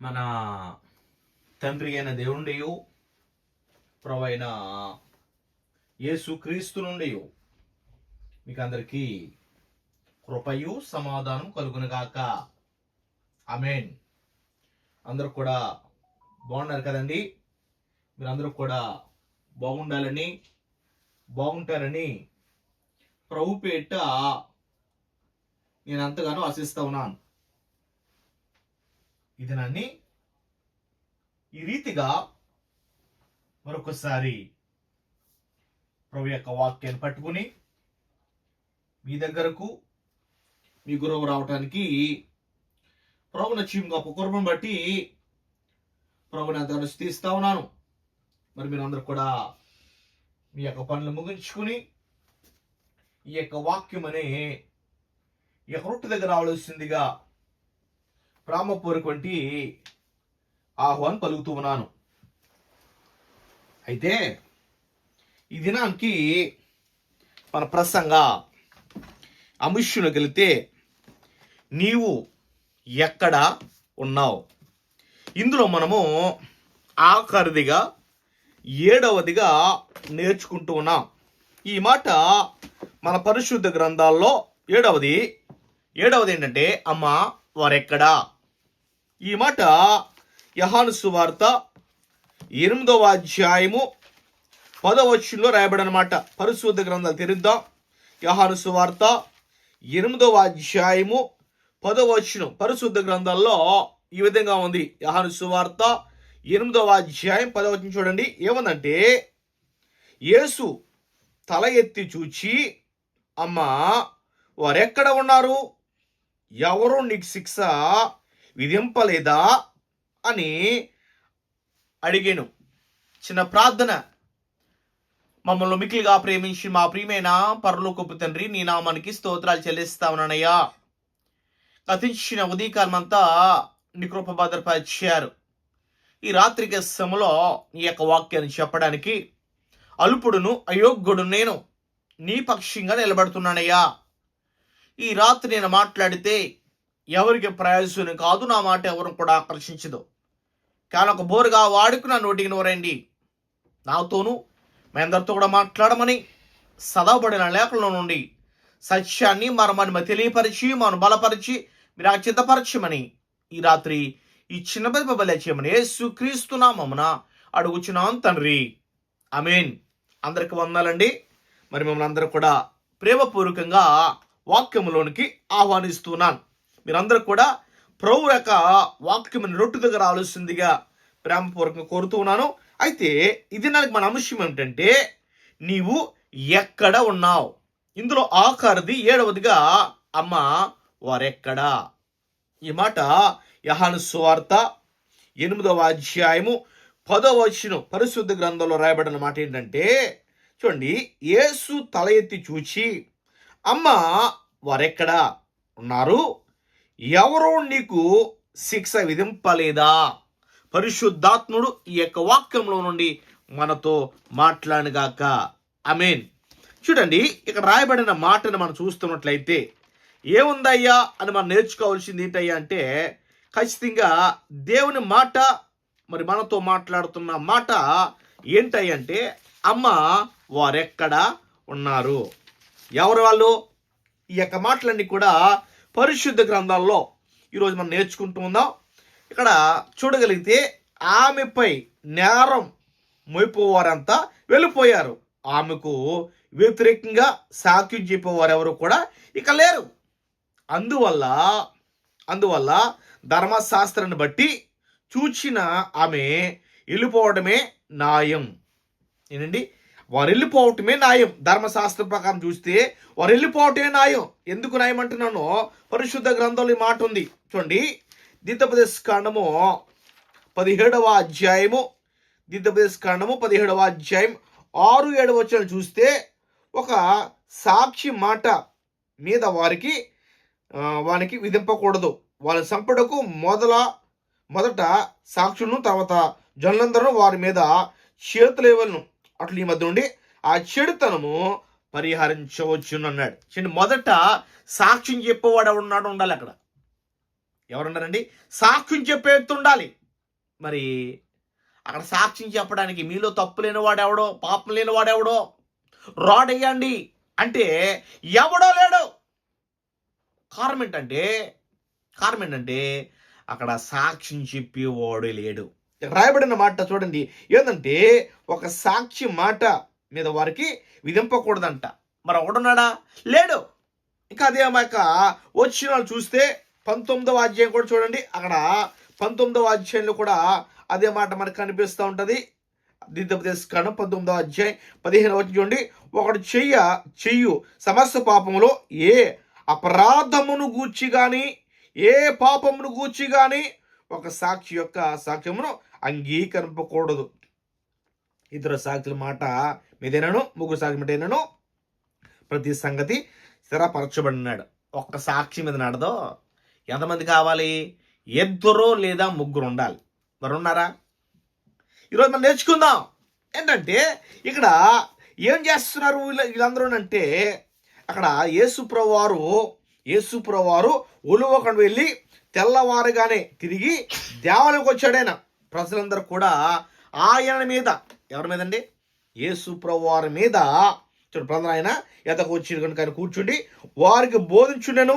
మన తండ్రి అయిన దేవుండియు ప్రవైన యేసు క్రీస్తు నుండి మీకు అందరికీ కృపయు సమాధానం కలుగునుగాక. అమేన్ అందరూ కూడా బాగున్నారు కదండి? మీరందరూ కూడా బాగుండాలని బాగుంటారని ప్రభు పేట నేను అంతగానో ఆశిస్తా ఉన్నాను. ఇది ఈ రీతిగా మరొకసారి ప్రభు యొక్క వాక్యాన్ని పట్టుకుని మీ దగ్గరకు మీ గురువు రావటానికి ప్రభు నచ్చి గొప్ప కుర్మను బట్టి ప్రభుని అంతగానో తీస్తా ఉన్నాను. మరి మీరు అందరు కూడా మీ యొక్క పనులు ముగించుకుని ఈ యొక్క వాక్యం అనే ఈ యొక్క రొట్టె దగ్గర రావాల్సిందిగా ప్రేమపూర్వకంటి ఆహ్వానం పలుకుతూ ఉన్నాను. అయితే ఈ దినానికి మన ప్రసంగ అంశును గెలితే నీవు ఎక్కడ ఉన్నావు? ఇందులో మనము ఆఖరిదిగా ఏడవదిగా నేర్చుకుంటూ ఉన్నాం. ఈ మాట మన పరిశుద్ధ గ్రంథాల్లో ఏడవది. ఏడవది ఏంటంటే అమ్మ వారెక్కడా? ఈ మాట యహాను సువార్త ఎనిమిదవ అధ్యాయము పదవచ్చులో రాయబడనమాట. పరిశుద్ధ గ్రంథాలు తెరుద్దాం. యహాను సువార్త ఎనిమిదవ అధ్యాయము పదవచ్చును పరిశుద్ధ గ్రంథాల్లో ఈ విధంగా ఉంది. యహాను సువార్త ఎనిమిదవ అధ్యాయం పదవచనం చూడండి. ఏమందంటే యేసు తల ఎత్తి చూచి అమ్మా వారెక్కడ ఉన్నారు? ఎవరు నీకు శిక్ష విధింపలేదా అని అడిగాను. చిన్న ప్రార్థన. మమ్మల్ని మిక్కిలిగా ప్రేమించి మా ప్రియమైన పరలోకపు తండ్రి నీ నామానికి స్తోత్రాలు చెల్లిస్తా ఉన్నానయ్యా గతించిన నికృపభద్రపరిచారు నీ కృప భద్రపరిచారు ఈ రాత్రికి సమలో నీ యొక్క వాక్యాన్ని చెప్పడానికి అల్పుడును అయోగ్యుడు నేను నీ పక్షంగా నిలబడుతున్నానయ్యా. ఈ రాత్రి నేను మాట్లాడితే ఎవరికి ప్రయోజనం కాదు నా మాట ఎవరు కూడా ఆకర్షించదు. కానీ ఒక బోరుగా వాడుకు నా నోటికి నోరండి. నాతోనూ మీ అందరితో కూడా మాట్లాడమని సదాపడిన లేఖల నుండి సత్యాన్ని మరమని తెలియపరిచి మనం బలపరిచి మీరు ఆ ఈ రాత్రి ఈ చిన్న బలి చేయమని యేసుక్రీస్తు అడుగుచున్నాం తండ్రి. అమీన్ అందరికి వందాలండి. మరి మిమ్మల్ని అందరూ కూడా ప్రేమపూర్వకంగా వాక్యంలోనికి ఆహ్వానిస్తున్నాను. మీరందరూ కూడా ప్రభు యొక్క వాక్యం రొట్టు దగ్గర ఆలోచిందిగా ప్రేమపూర్వకంగా కోరుతూ ఉన్నాను. అయితే ఇది నాకు మన అంశం ఏమిటంటే నీవు ఎక్కడ ఉన్నావు? ఇందులో ఆఖరిది ఏడవదిగా అమ్మ వారెక్కడా? ఈ మాట యహాను సువార్త ఎనిమిదవ అధ్యాయము పదవ వచ్చిన పరిశుద్ధ గ్రంథంలో రాయబడిన మాట ఏంటంటే చూడండి యేసు తల ఎత్తి చూచి అమ్మ వారెక్కడా ఉన్నారు? ఎవరో నీకు శిక్ష విధింపలేదా? పరిశుద్ధాత్ముడు ఈ యొక్క వాక్యంలో నుండి మనతో మాట్లాడుగాక అమేన్ చూడండి ఇక్కడ రాయబడిన మాటను మనం చూస్తున్నట్లయితే ఏముందయ్యా అని మనం నేర్చుకోవాల్సింది ఏంటయ్యా అంటే ఖచ్చితంగా దేవుని మాట మరి మనతో మాట్లాడుతున్న మాట ఏంటంటే అమ్మ వారెక్కడ ఉన్నారు? ఎవరు వాళ్ళు? ఈ యొక్క మాటలన్నీ కూడా పరిశుద్ధ గ్రంథాల్లో ఈరోజు మనం నేర్చుకుంటూ ఉందాం. ఇక్కడ చూడగలిగితే ఆమెపై నేరం మోయిపోవారంతా వెళ్ళిపోయారు. ఆమెకు వ్యతిరేకంగా సాక్ష్యం చెప్పేవారు ఎవరు కూడా ఇక లేరు. అందువల్ల అందువల్ల ధర్మశాస్త్రాన్ని బట్టి చూచిన ఆమె వెళ్ళిపోవడమే న్యాయం. ఏంటండి? వారు వెళ్ళిపోవటమే న్యాయం. ధర్మశాస్త్ర ప్రకారం చూస్తే వారు వెళ్ళిపోవటమే న్యాయం. ఎందుకు న్యాయం అంటున్నాను పరిశుద్ధ గ్రంథంలో ఈ మాట ఉంది. చూడండి. దీతోపదేశ కాండము పదిహేడవ అధ్యాయము. దీతోపదేశ కాండము పదిహేడవ అధ్యాయం ఆరు ఏడు వచ్చిన చూస్తే ఒక సాక్షి మాట మీద వారికి వానికి విధింపకూడదు. వాళ్ళ సంపడకు మొదల మొదట సాక్షులను తర్వాత జనులందరూ వారి మీద చేతులు ఇవ్వను అట్లు ఈ మధ్య ఉండి ఆ చెడుతనము పరిహరించవచ్చును అన్నాడు. చూడండి మొదట సాక్ష్యం చెప్పేవాడు ఎవడున్నాడు ఉండాలి అక్కడ. ఎవరున్నారండి? సాక్ష్యం చెప్పే వ్యక్తి ఉండాలి. మరి అక్కడ సాక్ష్యం చెప్పడానికి మీలో తప్పు లేని వాడెవడో పాపం లేని వాడెవడో రాడయ్యండి అంటే ఎవడో లేడు. కారణం ఏంటంటే కారణం ఏంటంటే అక్కడ సాక్ష్యం చెప్పేవాడు లేడు. రాయబడిన మాట చూడండి. ఏంటంటే ఒక సాక్షి మాట మీద వారికి విధింపకూడదంట. మరి ఒకడున్నాడా లేడు. ఇంకా అదే మాక వచ్చిన వాళ్ళు చూస్తే పంతొమ్మిదవ అధ్యాయం కూడా చూడండి. అక్కడ పంతొమ్మిదవ అధ్యాయంలో కూడా అదే మాట మనకు కనిపిస్తూ ఉంటుంది. దిద్దపదేశకాండం పంతొమ్మిదవ అధ్యాయం పదిహేను వచ్చి చూడండి. ఒకడు చెయ్య చెయ్యు సమస్త పాపములో ఏ అపరాధమును గూర్చి కానీ ఏ పాపమును గూర్చి కానీ ఒక సాక్షి యొక్క సాక్ష్యమును అంగీకరింపకూడదు. ఇతర సాక్షుల మాట మీదేనను ముగ్గురు సాక్షి మీదేనను ప్రతి సంగతి స్థిరపరచబడినాడు. ఒక్క సాక్షి మీద నడదో ఎంతమంది కావాలి? ఇద్దరు లేదా ముగ్గురు ఉండాలి. మరి ఉన్నారా ఈరోజు మనం నేర్చుకుందాం. ఏంటంటే ఇక్కడ ఏం చేస్తున్నారు వీళ్ళందరూ అంటే అక్కడ యేసుప్రవారు యేసుప్రవారు యేసుప్రభు వెళ్ళి తెల్లవారుగానే తిరిగి దేవాలయంకి వచ్చాడైన? ప్రజలందరూ కూడా ఆయన మీద ఎవరి మీద అండి యేసుప్రభు వారి మీద. చూడు ప్రధాన ఆయన ఎతకు వచ్చి కనుక ఆయన కూర్చుండి వారికి బోధించుండెను.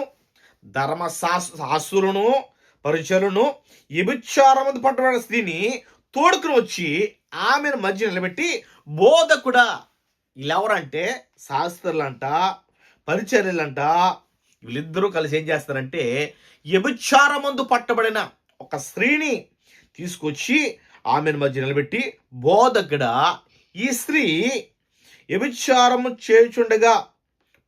ధర్మ శాస్త్రులను పరిచయలను వ్యభిచారమందు పట్టబడిన స్త్రీని తోడుకుని వచ్చి ఆమెను మధ్య నిలబెట్టి బోధకుడా. వీళ్ళెవరంటే శాస్త్రులంట పరిచర్యలంట వీళ్ళిద్దరూ కలిసి ఏం చేస్తారంటే వ్యభిచారమందు పట్టబడిన ఒక స్త్రీని తీసుకొచ్చి ఆమెను మధ్య నిలబెట్టి బోధకుడా ఈ స్త్రీ వ్యభిచారము చేయుచుండగా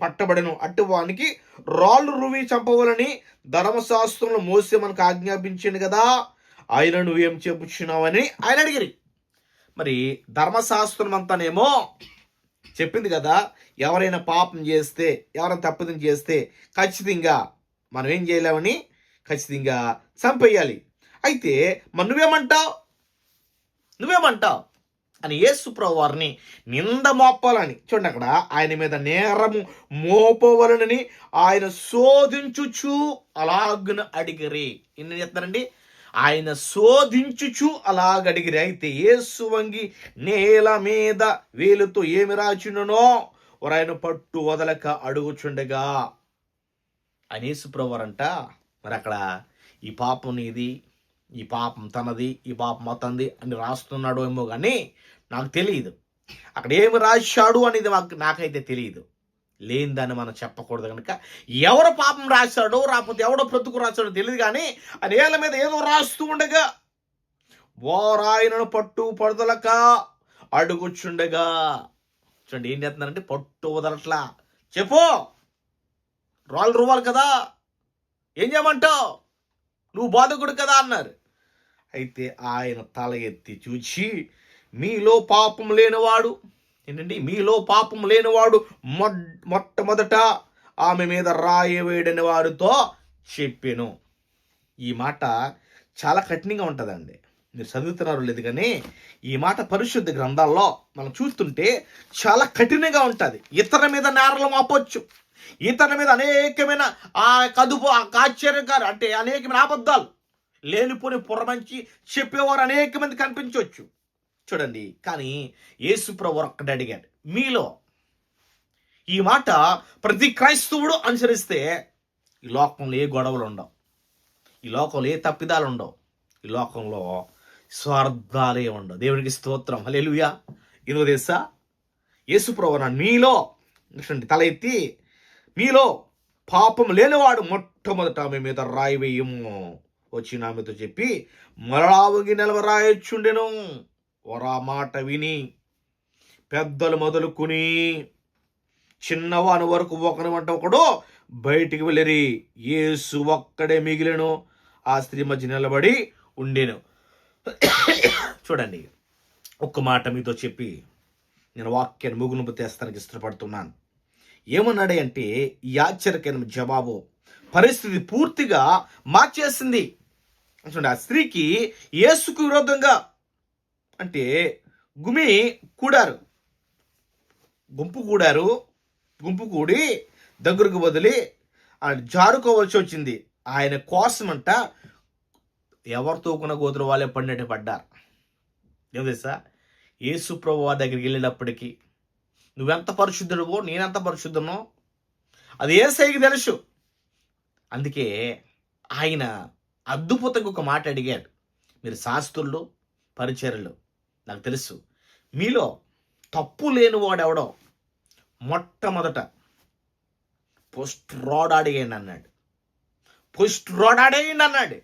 పట్టబడను. అట్టి వానికి రాళ్ళు రువి చంపవలని ధర్మశాస్త్రంలో మోసే మనకు ఆజ్ఞాపించింది కదా ఆయన నువ్వేం చెప్పుచున్నావని ఆయన అడిగిరి. మరి ధర్మశాస్త్రం అంతానేమో చెప్పింది కదా ఎవరైనా పాపం చేస్తే ఎవరైనా తప్పిదం చేస్తే ఖచ్చితంగా మనం ఏం చేయలేమని ఖచ్చితంగా చంపేయాలి. అయితే మరి నువ్వేమంటావు? నువ్వేమంటావు? అని యేసుప్రభు వారిని నింద మోపాలని. చూడండి అక్కడ ఆయన మీద నేరము మోపవలనని ఆయన శోధించుచు అలాగున అడిగిరి. ఎన్ని చెప్తారండి ఆయన శోధించుచు అలాగడిగిరి. అయితే ఏసు వంగి నేల మీద వేలుతో ఏమి రాచుండనో ఆయన పట్టు వదలక అడుగుచుండగా. అని ప్రవరంట మరి అక్కడ ఈ పాపం నీది ఈ పాపం తనది ఈ పాపం అతంది అని రాస్తున్నాడు ఏమో కానీ నాకు తెలియదు అక్కడ ఏమి రాశాడు అనేది మాకు నాకైతే తెలియదు లేనిదని మనం చెప్పకూడదు కనుక ఎవరు పాపం రాశాడో రాకపోతే ఎవడో బ్రతుకు రాశాడో తెలియదు కానీ ఆ నేల మీద ఏదో రాస్తూ ఉండగా వారాయనను పట్టు పడదలక అడుగుచుండగా. చూడండి ఏం చేస్తున్నారంటే పట్టు వదలట్లా. చెప్పు. రాళ్ళు రువ్వాలి కదా. ఏం చేయమంటావు? నువ్వు బాధకుడు కదా అన్నారు. అయితే ఆయన తల ఎత్తి చూచి మీలో పాపం లేనివాడు ఏంటండి? మీలో పాపం లేనివాడు మొడ్ మొట్టమొదట ఆమె మీద రాయవేడని వారితో చెప్పాను. ఈ మాట చాలా కఠినంగా ఉంటుందండి. మీరు చదువుతున్నారు లేదు కానీ ఈ మాట పరిశుద్ధ గ్రంథాల్లో మనం చూస్తుంటే చాలా కఠినంగా ఉంటుంది. ఇతర మీద నేరలు మాపొచ్చు. ఇతర మీద అనేకమైన ఆ కదుపు ఆ ఆశ్చర్యకారు అంటే అనేకమైన అబద్ధాలు లేనిపోని పురమంచి చెప్పేవారు అనేక మంది కనిపించవచ్చు చూడండి. కానీ యేసుప్రభు ఒక్కడు అడిగాడు మీలో ఈ మాట ప్రతి క్రైస్తవుడు అనుసరిస్తే ఈ లోకంలో ఏ గొడవలు ఉండవు. ఈ లోకంలో ఏ తప్పిదాలు ఉండవు. ఈ లోకంలో స్వార్థాలే ఉండవు. దేవునికి స్తోత్రం. హలేలుయా ఇదో తెలుసా? యేసుప్రభు మీలో చూడండి తల ఎత్తి మీలో పాపం లేనివాడు మొట్టమొదట ఆమె మీద రాయి వేయము. వచ్చిన ఆమెతో చెప్పి మరలావుగి నిలవ రాయొచ్చుండెను. వరా మాట విని పెద్దలు మొదలుకుని చిన్నవాని వరకు ఒకని వంట ఒకడు బయటికి వెళ్ళరి. ఏసు ఒక్కడే మిగిలిను. ఆ స్త్రీ మధ్య నిలబడి ఉండేను. చూడండి ఒక్క మాట మీతో చెప్పి నేను వాక్యాన్ని ముగునుపు తెస్తానికి ఇష్టపడుతున్నాను. ఏమన్నాడే అంటే ఈ ఆశ్చర్యకరమైన జవాబు పరిస్థితి పూర్తిగా మార్చేసింది. చూడండి ఆ స్త్రీకి యేసుకు విరోధంగా అంటే గుమి కూడారు. గుంపు కూడారు గుంపు కూడి దగ్గరకు వదిలి ఆ జారుకోవలసి వచ్చింది. ఆయన కోసమంట ఎవరు తోకున్న గోతులు వాళ్ళే పడినట్టు పడ్డారు. ఏం తెలుసా? యేసు ప్రభు వారి దగ్గరికి వెళ్ళినప్పటికీ నువ్వెంత పరిశుద్ధుడువో నేనెంత పరిశుద్ధనో అది ఏ సైకి తెలుసు. అందుకే ఆయన అద్భుతంగా ఒక మాట అడిగాడు. మీరు శాస్త్రులు పరిచరులు నాకు తెలుసు. మీలో తప్పు లేని వాడెవడో మొట్టమొదట పోస్ట్ రాడ్ అడిగండి అన్నాడు. పోస్ట్ రాడ్ అడేయండి అన్నాడు.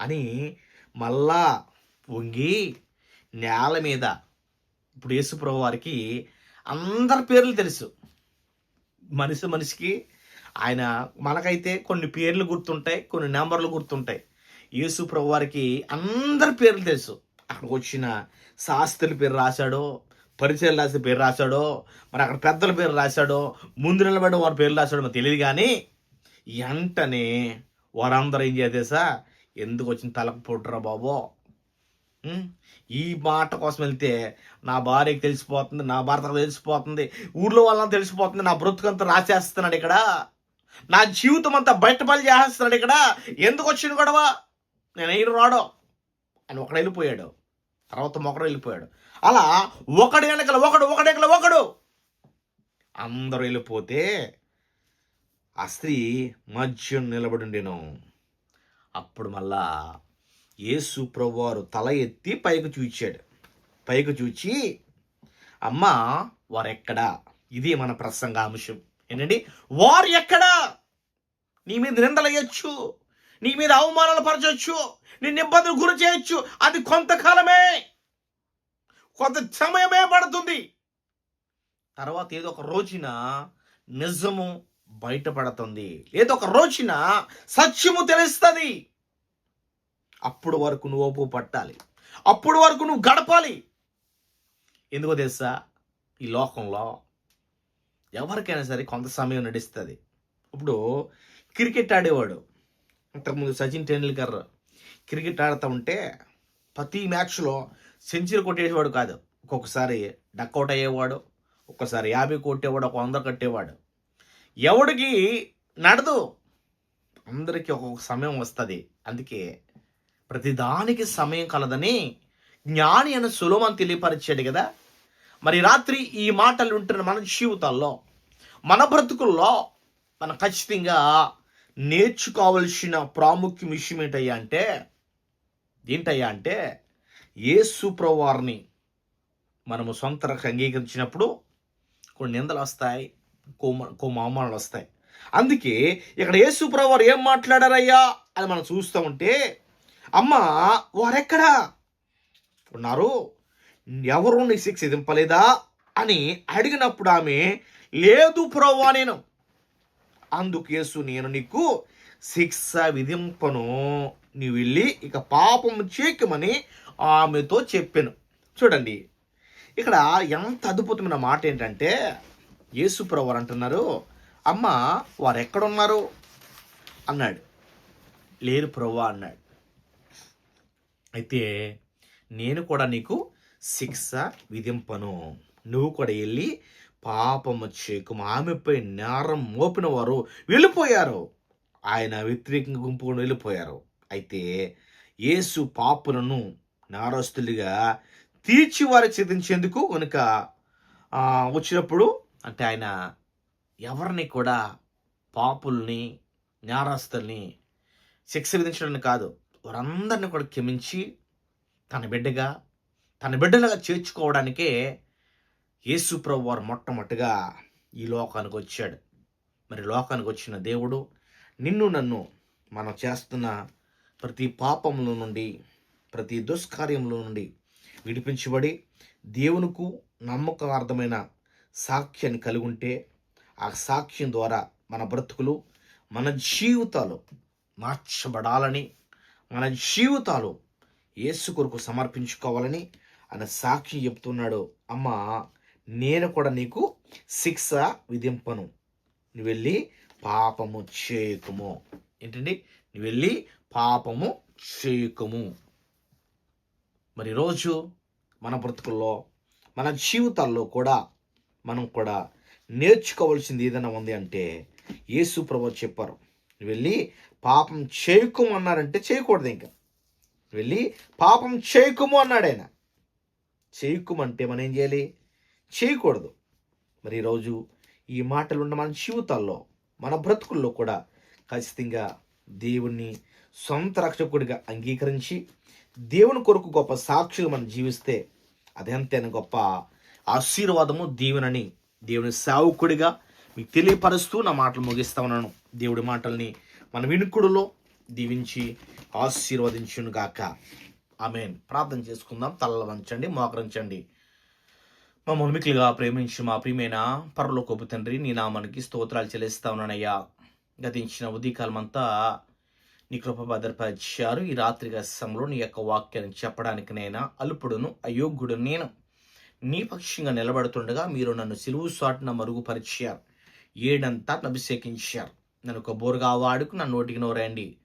అని మళ్ళా వంగి నేల మీద ఇప్పుడు యేసుప్రభు వారికి అందరి పేర్లు తెలుసు. మనిషి మనిషికి ఆయన మనకైతే కొన్ని పేర్లు గుర్తుంటాయి కొన్ని నెంబర్లు గుర్తుంటాయి. యేసు ప్రభు వారికి అందరి పేర్లు తెలుసు. అక్కడికి వచ్చిన శాస్త్రుల పేరు రాశాడో పరిచయం రాసిన పేరు రాశాడో మరి అక్కడ పెద్దల పేరు రాశాడో ముందు నిలబడి వారి పేరు రాశాడో మనకు తెలియదు కానీ వెంటనే వారందరూ ఏం చేసేసా ఎందుకు వచ్చిన తలకు పొట్టురా బాబో? ఈ మాట కోసం వెళ్తే నా భార్యకి తెలిసిపోతుంది నా భర్తకు తెలిసిపోతుంది ఊర్లో వాళ్ళని తెలిసిపోతుంది నా బ్రతుకంతా రాసేస్తున్నాడు ఇక్కడ. నా జీవితం అంతా బయట పని చేసేస్తున్నాడు ఇక్కడ. ఎందుకు వచ్చిన గొడవ? నేను ఎయిర్ రాడో. అని ఒకడు వెళ్ళిపోయాడు. తర్వాత ఒకడు వెళ్ళిపోయాడు. అలా ఒకడు వెనకల ఒకడు ఒకడు వెనకల ఒకడు. అందరూ వెళ్ళిపోతే ఆ స్త్రీ మధ్య నిలబడిండేను అప్పుడు మళ్ళా యేసు ప్రభువారు తల ఎత్తి పైకి చూచాడు. పైకి చూచి అమ్మా వారెక్కడా? ఇది మన ప్రసంగాంశం. ఏంటండి? వారు ఎక్కడా నీ మీద నిందలయ్యచ్చు నీ మీద అవమానాలు పరచవచ్చు నిన్ను ఇబ్బందులు గురి చేయొచ్చు. అది కొంతకాలమే. కొంత సమయమే పడుతుంది. తర్వాత ఏదో ఒక రోజున నిజము బయటపడుతుంది. ఏదో ఒక రోజున సత్యము తెలుస్తుంది. అప్పుడు వరకు నువ్వు ఓపు పట్టాలి. అప్పుడు వరకు నువ్వు గడపాలి. ఎందుకో తెలుసా? ఈ లోకంలో ఎవరికైనా సరే కొంత సమయం నడుస్తుంది. ఇప్పుడు క్రికెట్ ఆడేవాడు. ఇంతకుముందు సచిన్ టెండూల్కర్ క్రికెట్ ఆడుతూ ఉంటే ప్రతి మ్యాచ్లో సెంచరీ కొట్టేసేవాడు కాదు. ఒక్కొక్కసారి డక్అవుట్ అయ్యేవాడు ఒక్కసారి యాభై కొట్టేవాడు ఒక వంద కట్టేవాడు. ఎవడికి నడదు. అందరికీ ఒక్కొక్క సమయం వస్తుంది. అందుకే ప్రతిదానికి సమయం కలదని జ్ఞాని అని సులభం తెలియపరిచాడు కదా. మరి రాత్రి ఈ మాటలు ఉంటున్న మన జీవితాల్లో మన బ్రతుకుల్లో మనం ఖచ్చితంగా నేర్చుకోవాల్సిన ప్రాముఖ్యం విషయం ఏంటయ్యా అంటే ఏంటయ్యా అంటే యేసు వారిని మనము రకంగా అంగీకరించినప్పుడు కొన్ని నిందలు వస్తాయి కోమ కోమ వస్తాయి. అందుకే ఇక్కడ యేసు వారు ఏం మాట్లాడారయ్యా అని మనం చూస్తూ ఉంటే అమ్మ వారెక్కడా? ఉన్నారు ఎవరు నీ శిక్ష విధింపలేదా అని అడిగినప్పుడు ఆమె లేదు ప్రవ్వా నేను. అందుకు యేసు నేను నీకు శిక్ష విధింపను. నీ వెళ్ళి ఇక పాపం చేయకమని ఆమెతో చెప్పాను. చూడండి ఇక్కడ ఎంత అద్భుతమైన మాట ఏంటంటే యేసు వారు అంటున్నారు అమ్మ వారు ఎక్కడున్నారు? అన్నాడు. లేరు ప్రవ్వా అన్నాడు. అయితే నేను కూడా నీకు శిక్ష విధింపను. నువ్వు కూడా వెళ్ళి పాపము చేకుము ఆమెపై నేరం మోపిన వారు వెళ్ళిపోయారు. ఆయన వ్యతిరేకంగా గుంపు వెళ్ళిపోయారు. అయితే యేసు పాపులను నేరస్తులుగా తీర్చి వారి ఛేదించేందుకు కనుక వచ్చినప్పుడు అంటే ఆయన ఎవరిని కూడా పాపుల్ని నేరస్తుల్ని శిక్ష విధించడం కాదు వారందరిని కూడా క్షమించి తన బిడ్డగా తన బిడ్డలుగా చేర్చుకోవడానికే యేసు ప్రభు వారు మొట్టమొదటిగా ఈ లోకానికి వచ్చాడు. మరి లోకానికి వచ్చిన దేవుడు నిన్ను నన్ను మనం చేస్తున్న ప్రతి పాపముల నుండి ప్రతి దుష్కార్యముల నుండి విడిపించబడి దేవునికి నమ్మకార్థమైన సాక్ష్యాన్ని కలిగి ఉంటే ఆ సాక్ష్యం ద్వారా మన బ్రతుకులు మన జీవితాలు మార్చబడాలని మన జీవితాలు యేసు కొరకు సమర్పించుకోవాలని ఆయన సాక్షి చెప్తున్నాడు. అమ్మ నేను కూడా నీకు శిక్ష విధింపను. నువ్వు వెళ్ళి పాపము చేయకము. ఏంటండి? నువ్వు వెళ్ళి పాపము చేయకము. మరి రోజు మన బ్రతుకుల్లో మన జీవితాల్లో కూడా మనం కూడా నేర్చుకోవాల్సింది ఏదైనా ఉంది అంటే యేసు ప్రభు చెప్పారు. నువ్వు వెళ్ళి పాపం చేయకుము అన్నారంటే చేయకూడదు ఇంకా. వెళ్ళి పాపం చేయకుము అన్నాడు ఆయన. చేయకుమంటే మనం ఏం చేయాలి? చేయకూడదు. మరి ఈరోజు ఈ మాటలు ఉన్న మన జీవితాల్లో మన బ్రతుకుల్లో కూడా ఖచ్చితంగా దేవుణ్ణి సొంత రక్షకుడిగా అంగీకరించి దేవుని కొరకు గొప్ప సాక్షులు మనం జీవిస్తే అదెంతైనా గొప్ప ఆశీర్వాదము దేవునని దేవుని సావుకుడిగా మీకు తెలియపరుస్తూ నా మాటలు ముగిస్తా ఉన్నాను. దేవుడి మాటల్ని మన వినుకుడులో దీవించి ఆశీర్వదించునుగాక. ఆమెన్. ప్రార్థన చేసుకుందాం. తలలు వంచండి మోకరించండి. మమ్మల్ని మిక్కిలిగా ప్రేమించి మా ప్రియమైన పరలోకపు తండ్రి నీ నామానికి స్తోత్రాలు చెల్లిస్తా ఉన్నానయ్యా. గతించిన ఉదయకాలమంతా నీ కృప భద్రపరిచారు. ఈ రాత్రి సమయంలో నీ యొక్క వాక్యాన్ని చెప్పడానికి నేను? అల్పుడును అయోగ్యుడు నేను. నీ పక్షంగా నిలబడుతుండగా మీరు నన్ను సిలువు సాటున మరుగుపరిచారు. ఏడంతా అభిషేకించారు. నన్ను ఒక బోరుగా వాడుకు నా నోటికి నోరండి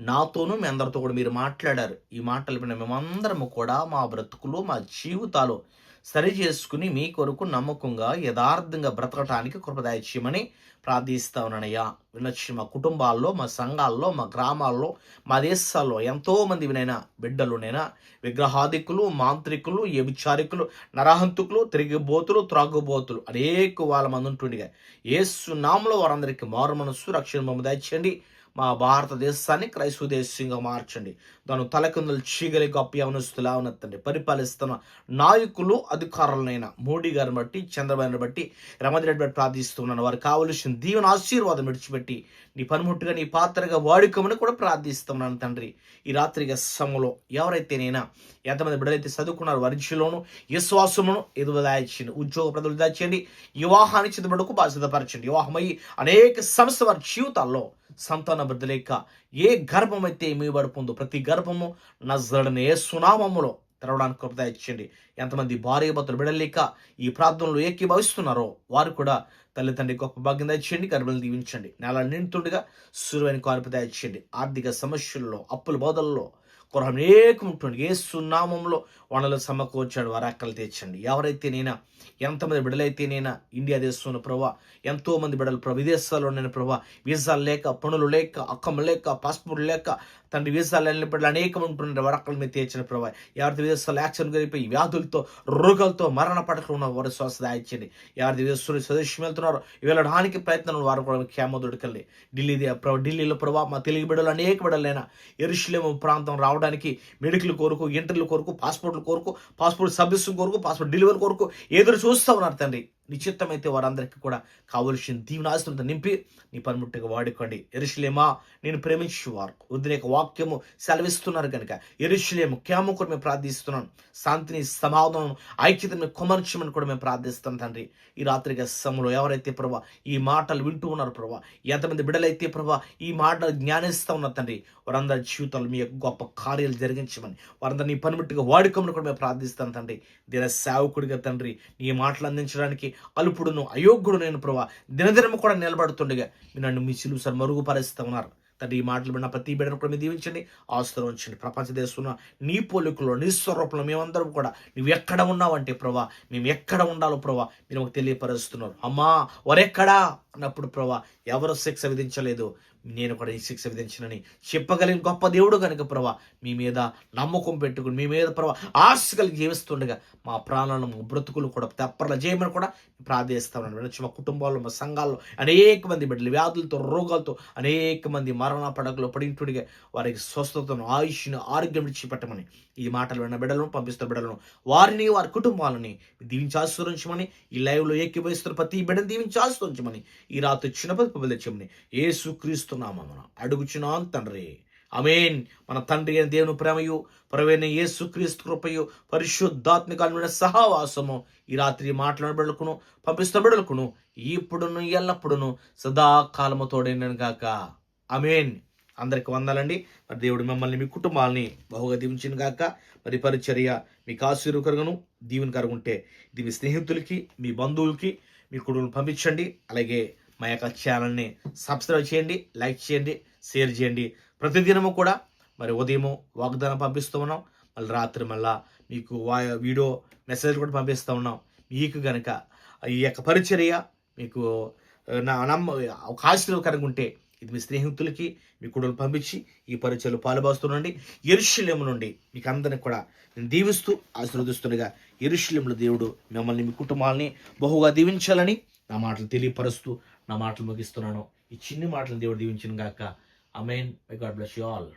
నాతోనూ మీ అందరితో కూడా మీరు మాట్లాడారు. ఈ మాటలు విన్న మేమందరము కూడా మా బ్రతుకులు మా జీవితాలు సరి చేసుకుని మీ కొరకు నమ్మకంగా యథార్థంగా బ్రతకటానికి కృపదాయచ్యమని ప్రార్థిస్తా ఉన్నానయ్యా. వినొచ్చి మా కుటుంబాల్లో మా సంఘాల్లో మా గ్రామాల్లో మా దేశాల్లో ఎంతోమంది వినైనా బిడ్డలునైనా విగ్రహాదికులు మాంత్రికులు వ్యభిచారికులు నరహంతుకులు తిరిగిబోతులు త్రాగుబోతులు అనేక వాళ్ళ మంది ఉంటుండగా ఏసు నామలో వారందరికీ మారు మనస్సు రక్షణ బొమ్మ దయచేయండి మా భారతదేశాన్ని క్రైస్తవ దేశంగా మార్చండి. దాని తలకిందులు చీగలి గొప్ప యవనస్తులా ఉన్నతండి పరిపాలిస్తున్న నాయకులు అధికారులనైనా మోడీ గారిని బట్టి చంద్రబాబుని బట్టి రమణ రెడ్డి బట్టి ప్రార్థిస్తున్నాను. వారు కావలసిన దీవెన ఆశీర్వాదం విడిచిపెట్టి నీ పనిముట్టుగా నీ పాత్రగా వాడుకోమని కూడా ప్రార్థిస్తున్నాను తండ్రి. ఈ రాత్రిగా సమయంలో ఎవరైతేనైనా ఎంతమంది బిడ్డలైతే చదువుకున్నారు వరిచిలోను విశ్వాసమును ఎదుగుదాయించండి ఉద్యోగ ప్రజలు దాచేయండి. వివాహాన్ని చిత్తబడుకు బాధ్యతపరచండి వివాహమై అనేక సంస్థ వారి జీవితాల్లో సంతాన వృద్ధి లేక ఏ గర్భం అయితే మీ ప్రతి గర్భము నజరడని ఏ సునామములో తెరవడానికి కృపద ఇచ్చండి ఎంతమంది భార్య భర్తలు బిడలేక ఈ ప్రార్థనలు ఏకీభవిస్తున్నారో వారు కూడా తల్లిదండ్రి గొప్ప భాగ్యం దయచేయండి గర్భలు దీవించండి. నెల నిండుతుండగా సురువైన కార్పు దయచేయండి. ఆర్థిక సమస్యల్లో అప్పుల బోధల్లో కొర అనేకం ఉంటుంది ఏ సున్నామంలో వనలు సమకూర్చాడు వారి తెచ్చండి ఎవరైతేనైనా ఎవరైతే నేనా ఎంతమంది బిడ్డలైతే నేనా ఇండియా దేశంలో ప్రభా ఎంతోమంది బిడలు బిడ్డలు ప్రభా విదేశాల్లో నేను ప్రభా వీసాలు లేక పనులు లేక అక్కము లేక పాస్పోర్ట్ లేక తండ్రి వీసాలు వెళ్ళినప్పుడు అనేక అనేకం ఉంటున్నారు మీద తీర్చిన ప్రభావ ఎవరి విదేశాలు యాక్షన్ కలిపి వ్యాధులతో రోగాలతో మరణ పడకలు ఉన్న వారు శ్వాస దాయించండి. ఎవరి విదేశాలు స్వదేశం వెళ్తున్నారో వెళ్ళడానికి ప్రయత్నం వారు కూడా క్షేమదుడికెళ్ళి ఢిల్లీ ఢిల్లీలో ప్రభావ మా తెలుగు బిడ్డలు అనేక బిడ్డలైనా ఎరుషులేము ప్రాంతం రావడానికి మెడికల్ కొరకు ఇంటర్లు కొరకు పాస్పోర్ట్ల కొరకు పాస్పోర్ట్ సర్వీస్ కొరకు పాస్పోర్ట్ డెలివరీ కొరకు ఎదురు చూస్తూ ఉన్నారు తండ్రి. నిశ్చిత్తమైతే వారందరికీ కూడా కావలసిన దీవెనాస్తులతో నింపి నీ పనిముట్టుగా వాడుకోండి. ఎరుషులేమా నేను ప్రేమించేవారు ఉద్రేక వాక్యము సెలవిస్తున్నారు కనుక. ఎరుషులేము క్యాము కూడా మేము ప్రార్థిస్తున్నాను శాంతిని సమాధానం ఐక్యతను కుమర్చమని కూడా మేము ప్రార్థిస్తున్నాం తండ్రి. ఈ రాత్రిగా సమయంలో ఎవరైతే ప్రభా ఈ మాటలు వింటూ ఉన్నారు ప్రభా ఎంతమంది బిడ్డలైతే ప్రభా ఈ మాటలు జ్ఞానిస్తూ ఉన్నారు తండ్రి వారందరి జీవితాలు మీ యొక్క గొప్ప కార్యాలు జరిగించమని వారందరినీ పనిముట్టుగా వాడుకోమని కూడా మేము ప్రార్థిస్తాం తండ్రి. దిన సేవకుడిగా తండ్రి నీ మాటలు అందించడానికి అల్పుడును అయోగ్యుడు నేను ప్రభా. దినదినము కూడా నిలబడుతుండగా మీరు నన్ను మీ సిలువు సార్ మరుగుపరుస్తూ ఉన్నారు. తండ్రి ఈ మాటలు విన్న ప్రతి బిడ్డను కూడా మీరు దీవించండి ఆస్తులు ఉంచండి ప్రపంచ దేశంలో నీ పోలికలో నీ స్వరూపంలో మేమందరం కూడా నువ్వు ఎక్కడ ఉన్నావంటే ప్రభా మేము ఎక్కడ ఉండాలో ప్రభా మీరు మాకు తెలియపరుస్తున్నారు. అమ్మా వరెక్కడా? అన్నప్పుడు ప్రభా ఎవరు శిక్ష విధించలేదు. నేను కూడా ఈ శిక్ష విధించినని చెప్పగలిగిన గొప్ప దేవుడు కనుక ప్రభా మీ మీద నమ్మకం పెట్టుకుని మీ మీద ప్రభా ఆశ కలిగి జీవిస్తుండగా మా ప్రాణాలను మా బ్రతుకులు కూడా తెప్పర్ల చేయమని కూడా ప్రార్థిస్తామని వినొచ్చు మా కుటుంబాల్లో మా సంఘాల్లో అనేక మంది బిడ్డలు వ్యాధులతో రోగాలతో అనేక మంది మరణ పడకలో పడినట్టుగా వారికి స్వస్థతను ఆయుష్ను ఆరోగ్యం ఇచ్చి పెట్టమని ఈ మాటలు విన్న బిడ్డలను పంపిస్తున్న బిడ్డలను వారిని వారి కుటుంబాలని దీవించి ఆశ్రయించమని ఈ లైవ్లో ఏకీభవిస్తున్న ప్రతి బిడ్డను దీవించి ఆశ్రయించమని ఈ రాత్రి చిన్న పది తెచ్చమని ఏసు క్రీస్తున్నామన అడుగుచున్నాం తండ్రి. అమేన్ మన తండ్రి అయిన దేవుని ప్రేమయు ప్రవేణ యేసుక్రీస్తు కృపయు పరిశుద్ధాత్మిక సహవాసము ఈ రాత్రి మాట్లాడిన బిడ్డలకును పంపిస్తున్న బిడ్డలకును ఇప్పుడును ఎల్లప్పుడును సదాకాలము తోడైనను గాక. అమేన్ అందరికి వందాలండి. మరి దేవుడు మిమ్మల్ని మీ కుటుంబాలని బహుగా దీవించిన గాక మరి పరిచర్య మీకు ఆశీర్వకరంగాను దీవెనకరంగా ఉంటే ఇది మీ స్నేహితులకి మీ బంధువులకి మీ కుటుంబం పంపించండి. అలాగే మా యొక్క ఛానల్ని సబ్స్క్రైబ్ చేయండి లైక్ చేయండి షేర్ చేయండి. ప్రతిదినము కూడా మరి ఉదయము వాగ్దానం పంపిస్తూ ఉన్నాం. మళ్ళీ రాత్రి మళ్ళా మీకు వా వీడియో మెసేజ్ కూడా పంపిస్తూ ఉన్నాం. మీకు గనక ఈ యొక్క పరిచర్య మీకు నా నమ్మ ఒక ఆశీర్వకరంగా ఉంటే ఇది మీ స్నేహితులకి మీ కొడుకులు పంపించి ఈ పరిచయలు పాలుబాస్తుండండి ఎరుషులేము నుండి మీకు అందరిని కూడా నేను దీవిస్తూ ఆశీర్వదిస్తుండగా ఎరుషులేముల దేవుడు మిమ్మల్ని మీ కుటుంబాలని బహుగా దీవించాలని నా మాటలు తెలియపరుస్తూ నా మాటలు ముగిస్తున్నాను. ఈ చిన్ని మాటలు దేవుడు దీవించిన గాక amen my God bless you all